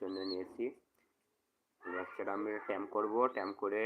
জন্য নিয়েছি। সেটা আমি ট্যাম্প করব। ট্যাম্প করে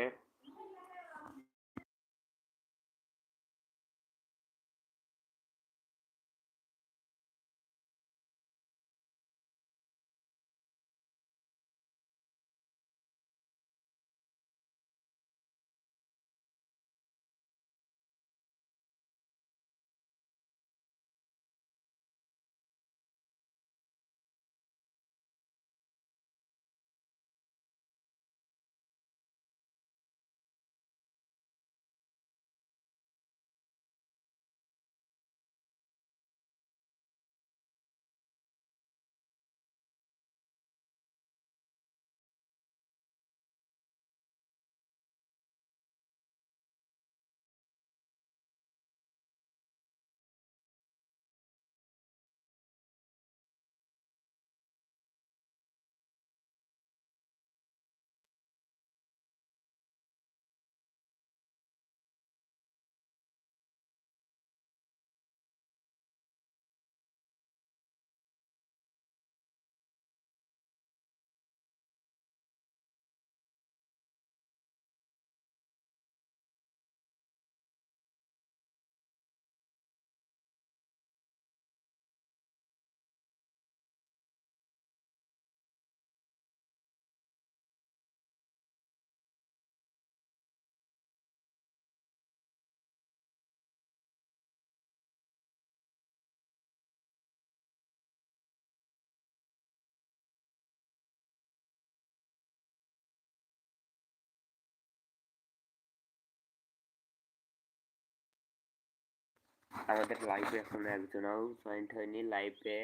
আমাদের লাইভে এখন একজনও জয়েন্ট হয়নি লাইভে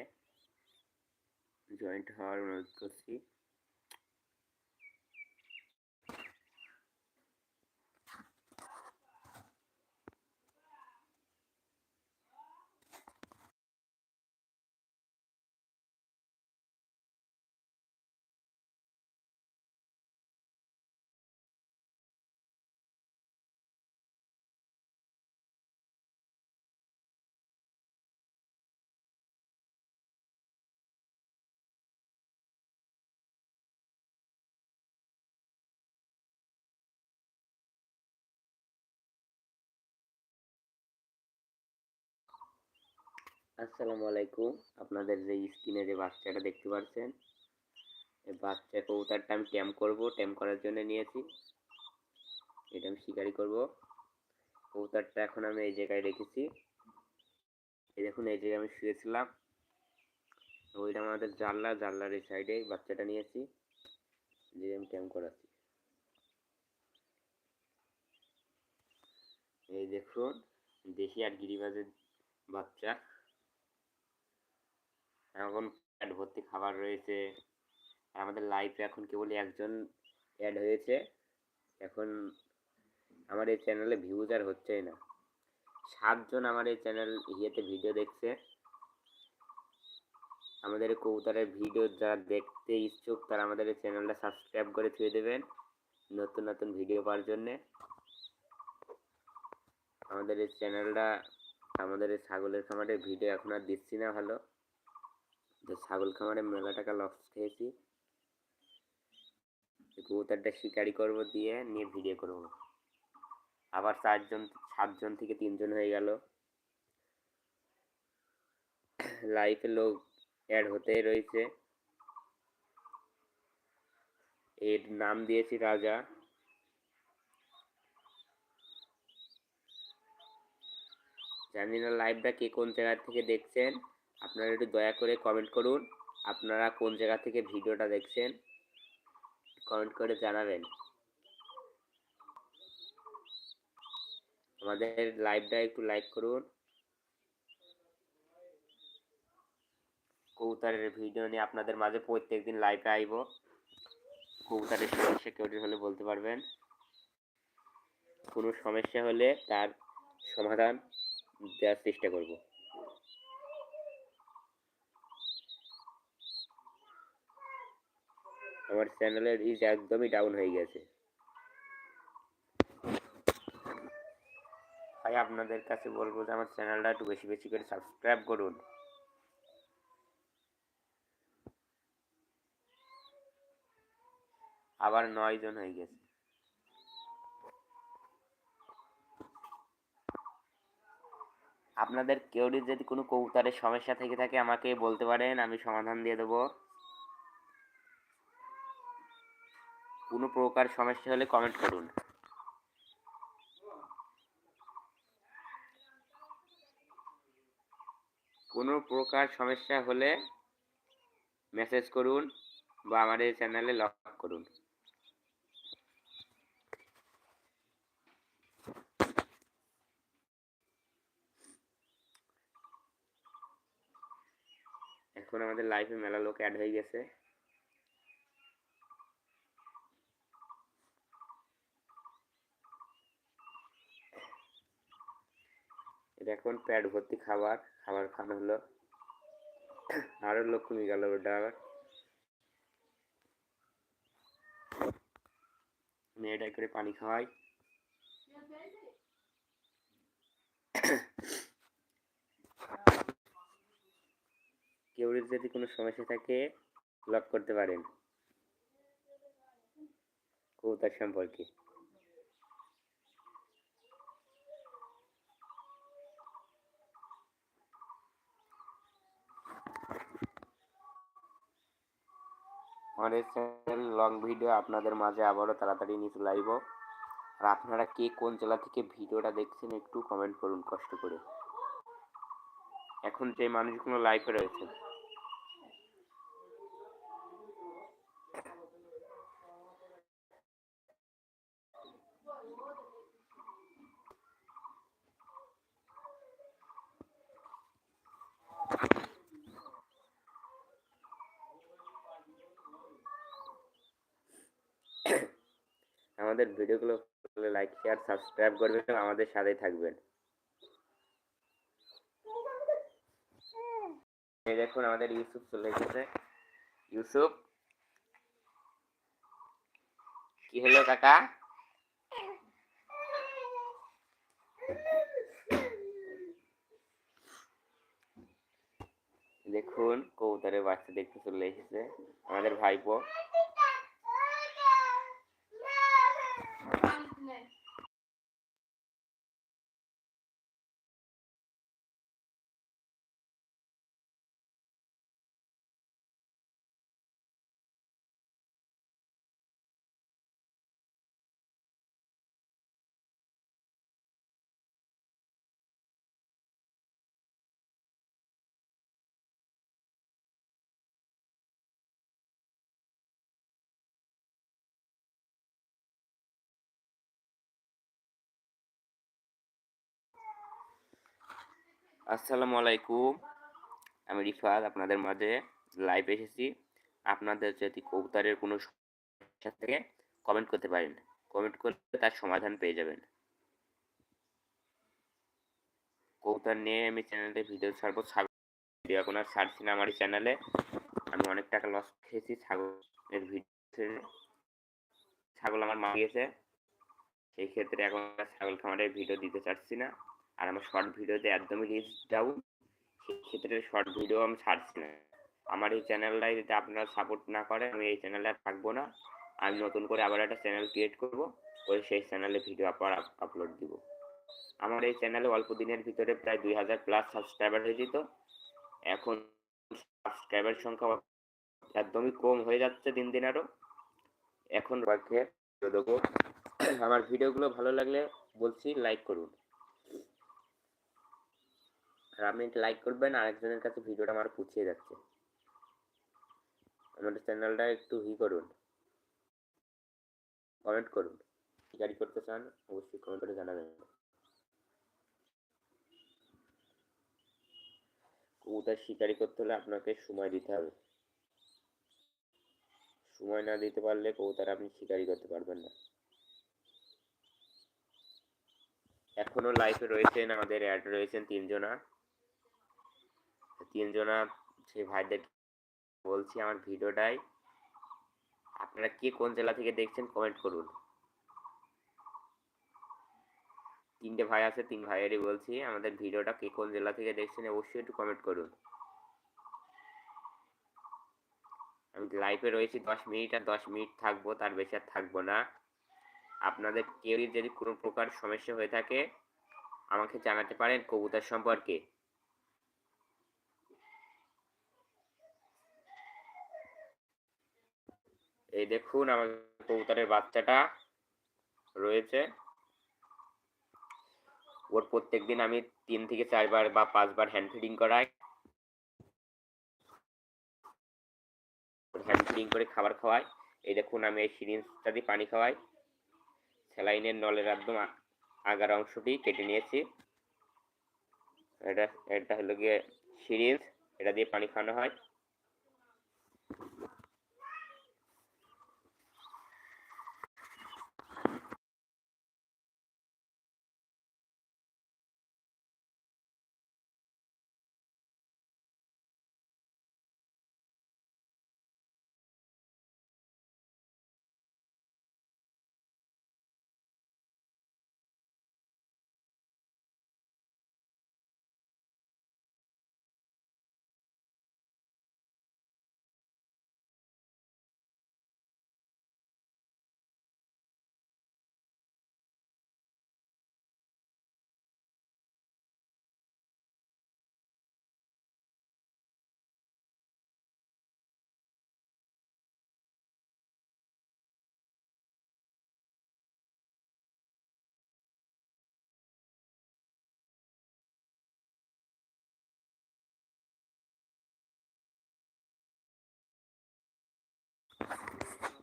জয়েন্ট হওয়ার অনুরোধ করছি। আসসালামু আলাইকুম। আপনাদের যে স্ক্রিনে যে বাচ্চাটা দেখতে পাচ্ছেন এই বাচ্চা কবুতরটা আমি ট্যাম করব। ট্যাম করার জন্য নিয়েছি। এটা আমি শিকারি করব। কবুতরটা এখন আমি এই জায়গায় রেখেছি। এই দেখুন, এই জায়গায় আমি শুয়েছিলাম। ওইটা আমাদের জানলা, জানলার এই সাইডে বাচ্চাটা নিয়েছি। যে আমি ট্যাম করাচ্ছি। এই দেখুন, দেশি আর গিরিবাজের বাচ্চা। এখন প্যাট ভর্তি খাবার রয়েছে। আমাদের লাইফে এখন কেবলই একজন অ্যাড হয়েছে। এখন আমার এই চ্যানেলে ভিউজ আর হচ্ছেই না। সাতজন আমার এই চ্যানেল ইয়েতে ভিডিও দেখছে। আমাদের কবুতরের ভিডিও যারা দেখতে ইচ্ছুক তারা আমাদের এই চ্যানেলটা সাবস্ক্রাইব করে থুয়ে দেবেন নতুন নতুন ভিডিও পাওয়ার জন্যে। আমাদের এই চ্যানেলটা আমাদের এই ছাগলের খামারের ভিডিও এখন আর দিচ্ছি না ভালো। যে ছাগল খামারে মেলা টাকা লস খেয়েছি। কবুতরটা শিকারি করব দিয়ে নিয়ে ভিডিও করব। আবার চারজন, সাতজন থেকে তিনজন হয়ে গেল। লাইফে লোক অ্যাড হতেই রয়েছে। এর নাম দিয়েছি রাজা। জানি না লাইভটা কে কোন জায়গা থেকে দেখছেন। আপনারা একটু দয়া করে কমেন্ট করুন, আপনারা কোন জায়গা থেকে ভিডিওটা দেখছেন কমেন্ট করে জানাবেন। আমাদের লাইভটা একটু লাইক করুন। কবুতরের ভিডিও নিয়ে আপনাদের মাঝে প্রত্যেক দিন লাইভে আইব। কবুতরের সমস্যা কেউ হলে বলতে পারবেন। কোনো সমস্যা হলে তার সমাধান দেওয়ার চেষ্টা করব। আমার চ্যানেলের রিচ একদমই ডাউন হয়ে গেছে। ভাই, আপনাদের কাছে বলব যে আমার চ্যানেলটা একটু বেশি বেশি করে সাবস্ক্রাইব করুন। আবার নয় জন হয়ে গেছে। আপনাদের কেউরি যদি কোনো কবুতরের সমস্যা থেকে থাকে, আমাকে বলতে পারেন, আমি সমাধান দিয়ে দেবো। কোনো প্রকার সমস্যা হলে কমেন্ট করুন। কোনো প্রকার সমস্যা হলে মেসেজ করুন বা এই চ্যানেলে লগ করুন। এখন আমাদের লাইফে মেলা লোক অ্যাড হয়ে গেছে। এখন প্যাড ভর্তি খাবার। খাবার খাওয়ানো হলো। আরও লোক কমে গেল ওটা আবার। মেয়েটাই করে পানি খাওয়াই। কেউ যদি কোনো সমস্যা থাকে লক করতে পারেন। কবুতর সম্পর্কে। আমাদের চ্যানেল লং ভিডিও আপনাদের মাঝে আবারও তাড়াতাড়ি নিয়ে চলে আসব। আর আপনারা কে কোন জেলা থেকে ভিডিওটা দেখছেন একটু কমেন্ট করুন, কষ্ট করে। এখন যে মানুষগুলো লাইভে রয়েছে। আমাদের ভিডিওগুলো লাইক শেয়ার সাবস্ক্রাইব করবেন এবং আমাদের সাথেই থাকবেন। এই দেখুন আমাদের ইউসুফ চলে এসেছে ইউসুফ? কি হলো কাকা? দেখুন, কবুতরের বাচ্চা দেখতে চলে এসেছে, আমাদের ভাইপো। আসসালামু আলাইকুম। আমি রিফাত, আপনাদের মাঝে লাইভ এসেছি। আপনাদের যদি কবুতরের কোনো সমস্যা থেকে কমেন্ট করতে পারেন। কমেন্ট করলে তার সমাধান পেয়ে যাবেন। কবুতর নিয়ে আমি চ্যানেলে ভিডিও ছাড়বো। ছাগল এখন আর ছাড়ছি না আমার চ্যানেলে আমি অনেক টাকা লস খেয়েছি। ছাগলের ভিডিও ছাগল আমার মা গিয়েছে সেই ক্ষেত্রে এখন ছাগল খামারের ভিডিও দিতে চাচ্ছি না। আর আমার শর্ট ভিডিওতে একদমই রিচ ডাউন সেক্ষেত্রে শর্ট ভিডিও আমি ছাড়ছি না। আমার এই চ্যানেলটাই যদি আপনারা সাপোর্ট না করে, আমি এই চ্যানেলে থাকব না। আমি নতুন করে আবার একটা চ্যানেল ক্রিয়েট করব করে সেই চ্যানেলে ভিডিও আবার আপলোড দিব। আমার এই চ্যানেলে অল্প দিনের ভিতরে প্রায় দুই হাজার প্লাস সাবস্ক্রাইবার হয়ে যেত। এখন সাবস্ক্রাইবার সংখ্যা একদমই কম হয়ে যাচ্ছে দিন দিন আরও এখন দেবো আমার ভিডিওগুলো ভালো লাগলে বলছি লাইক করুন। আর আপনি লাইক করবেন, আরেকজনের কাছে ভিডিওটা আমার পুছিয়ে যাচ্ছে। আমাদের চ্যানেলটা একটু হি করুন। কমেন্ট করুন। গাড়ি করতে চান, অবশ্যই কমেন্ট করে জানাবেন। কবুতর শিকারি করতে হলে আপনাকে সময় দিতে হবে। সময় না দিতে পারলে কবুতর আপনি শিকারি করতে পারবেন না। এখনও লাইফে রয়েছেন, আমাদের অ্যাড রয়েছেন তিনজনা। তিনজনা সেই ভাইদের বলছি আমার ভিডিওটাই। আপনারা কে কোন জেলা থেকে দেখছেন কমেন্ট করুন। তিনটে ভাই আছে, তিন ভাইয়েরই বলছি, আমাদের ভিডিওটা কে কোন জেলা থেকে দেখছেন অবশ্যই একটু কমেন্ট করুন। আমি লাইভে রয়েছি দশ মিনিট, আর দশ মিনিট থাকব, তার বেশি আর থাকব না। আপনাদের কেউই যদি কোনো প্রকার সমস্যা হয়ে থাকে, আমাকে জানাতে পারেন কবুতর সম্পর্কে। এই দেখুন আমার কবুতরের বাচ্চাটা রয়েছে। ওর প্রত্যেক দিন আমি তিন থেকে চারবার বা পাঁচবার হ্যান্ড ফিডিং করাই। হ্যান্ড ফিডিং করে খাবার খাওয়াই। এই দেখুন আমি এই সিরিঞ্জটা দিয়ে পানি খাওয়াই। স্যালাইনের নলের একদম আগার অংশটি কেটে নিয়েছি। এটা এটা হলো গিয়ে সিরিঞ্জ। এটা দিয়ে পানি খাওয়ানো হয়।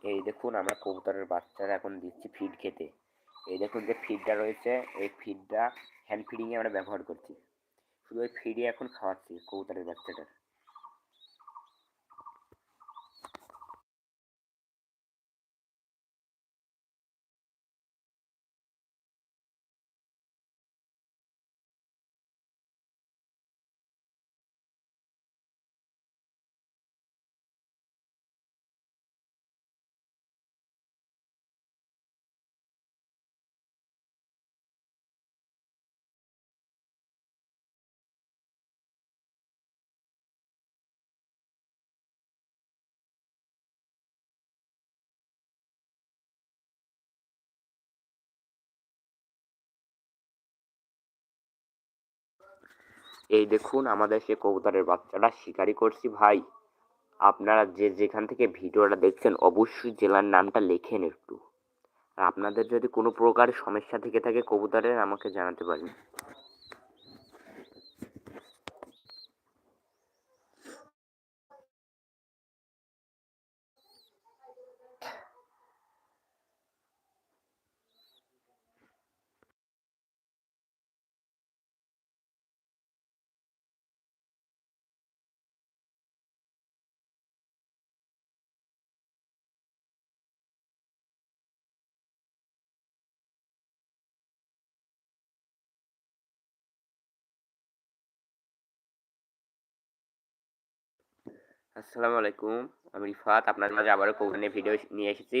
এই দেখুন আমরা কবুতরের বাচ্চারা এখন দিচ্ছি ফিড খেতে। এই দেখুন যে ফিডটা রয়েছে, এই ফিডটা হ্যান্ড ফিডিংয়ে আমরা ব্যবহার করছি। শুধু ওই ফিডে এখন খাওয়াচ্ছি কবুতরের বাচ্চাটার এই দেখুন, আমাদের সে কবুতরের বাচ্চাটা শিকারি করছি ভাই। আপনারা যে যেখান থেকে ভিডিওটা দেখছেন, অবশ্যই জেলার নামটা লেখেন একটু। আর আপনাদের যদি কোনো প্রকার সমস্যা থেকে থাকে কবুতরের, আমাকে জানাতে পারেন। আসসালামু আলাইকুম। আমি রিফাত আপনার মাঝে আবারও নিয়ে ভিডিও নিয়ে এসেছি।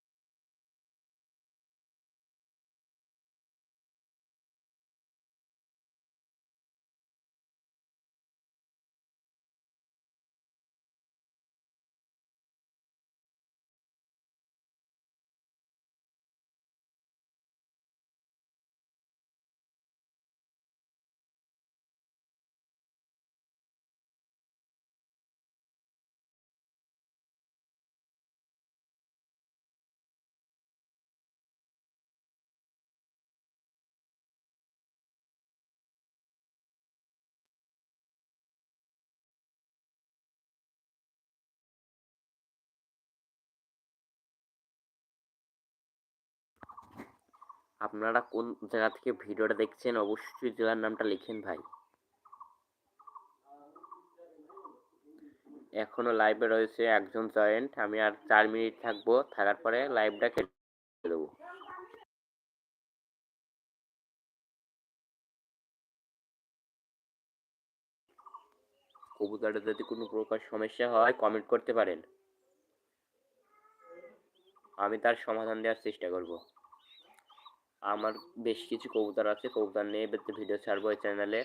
আপনারা কোন জায়গা থেকে ভিডিওটা দেখছেন, অবশ্যই জেলার নামটা লিখেন ভাই। এখনও লাইভে রয়েছে একজন জয়েন্ট আমি আর চার মিনিট থাকব, থাকার পরে লাইভটা কেটে দেবো। কবুতরে যদি কোনো প্রকার সমস্যা হয় কমেন্ট করতে পারেন। আমি তার সমাধান দেওয়ার চেষ্টা করব। আমার বেশ কিছু কবুতর আছে কবুতর নিয়ে ভিডিও ছাড়বো এই চ্যানেলে